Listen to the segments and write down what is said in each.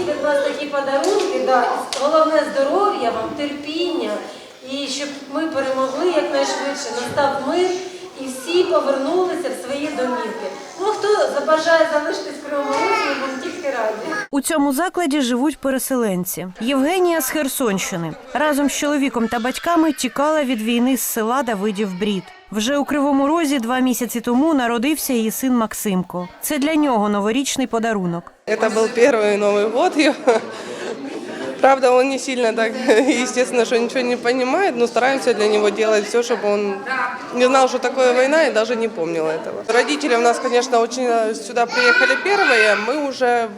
отримують будь ласка, такі подарунки, да, головне здоров'я вам, терпіння, і щоб ми перемогли якнайшвидше, настав мир і всі повернулися в свої домівки. Ну, хто забажає залишитись в Кривому Розі, ми тільки раді. У цьому закладі живуть переселенці. Євгенія з Херсонщини разом з чоловіком та батьками тікала від війни з села Давидів Брід. Вже у Кривому Розі два місяці тому народився її син Максимко. Це для нього новорічний подарунок. Это был первый Новый год его. Правда, он не сильно так, естественно, что ничего не понимает, но стараемся для него делать все, чтобы он не знал, что такое война и даже не помнил этого. Родители у нас, конечно, очень э, сюда приехали первые, мы уже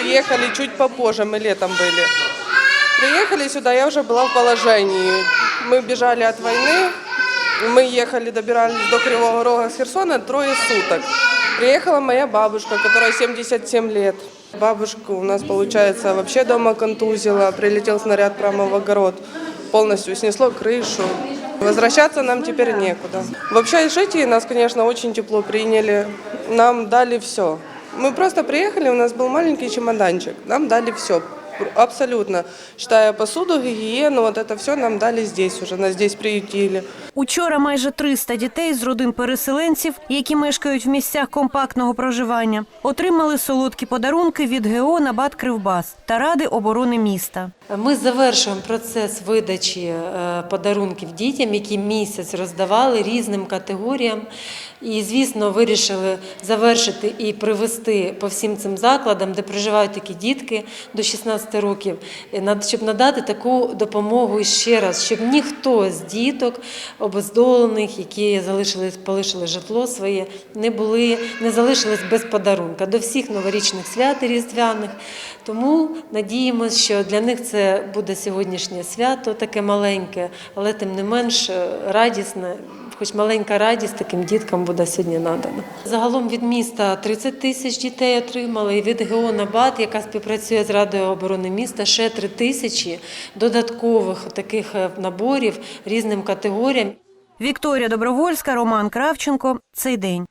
приехали чуть попозже, мы летом были. Приехали сюда, я уже была в положении. Мы бежали от войны, мы ехали, добирались до Кривого Рога с Херсона трое суток. Приехала моя бабушка, которая 77 лет. Бабушку у нас, получается, вообще дома контузила, прилетел снаряд прямо в огород, полностью снесло крышу. Возвращаться нам теперь некуда. В общежитии нас, конечно, очень тепло приняли, нам дали все. Мы просто приехали, у нас был маленький чемоданчик, нам дали все, абсолютно. Считая посуду, гигиену, вот это все нам дали здесь уже, нас здесь приютили. Учора майже 300 дітей з родин переселенців, які мешкають в місцях компактного проживання, отримали солодкі подарунки від ГО «Набат Кривбас» та Ради оборони міста. Ми завершуємо процес видачі е, подарунків дітям, які місяць роздавали різним категоріям. І, звісно, вирішили завершити і привести по всім цим закладам, де проживають такі дітки до 16 років, е, щоб надати таку допомогу ще раз, щоб ніхто з діток обездолених, які залишили, полишили житло своє, не були, не залишились без подарунка до всіх новорічних свят і різдвяних. Тому надіємося, що для них це буде сьогоднішнє свято, таке маленьке, але тим не менш е, радісне. Хоч маленька радість таким діткам буде сьогодні надана. Загалом від міста 30 тисяч дітей отримали, і від ГО «Набат», яка співпрацює з Радою оборони міста, ще 3 тисячі додаткових таких е, наборів різним категоріям. Вікторія Добровольська, Роман Кравченко. Цей день.